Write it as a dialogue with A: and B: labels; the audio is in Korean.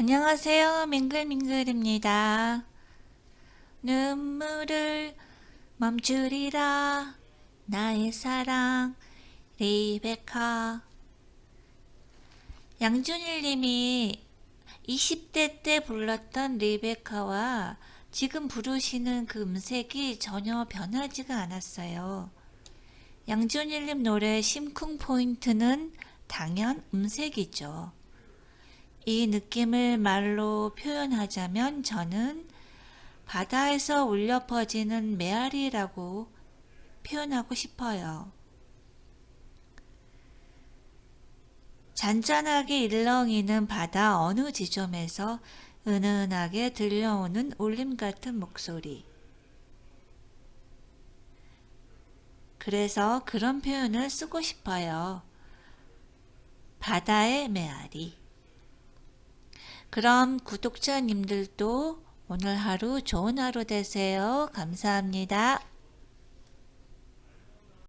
A: 안녕하세요. 밍글밍글입니다. 눈물을 멈추리라. 나의 사랑, 리베카. 양준일 님이 20대 때 불렀던 리베카와 지금 부르시는 그 음색이 전혀 변하지가 않았어요. 양준일 님 노래 심쿵 포인트는 당연 음색이죠. 이 느낌을 말로 표현하자면 저는 바다에서 울려 퍼지는 메아리라고 표현하고 싶어요. 잔잔하게 일렁이는 바다 어느 지점에서 은은하게 들려오는 울림 같은 목소리. 그래서 그런 표현을 쓰고 싶어요. 바다의 메아리. 그럼 구독자님들도 오늘 하루 좋은 하루 되세요. 감사합니다.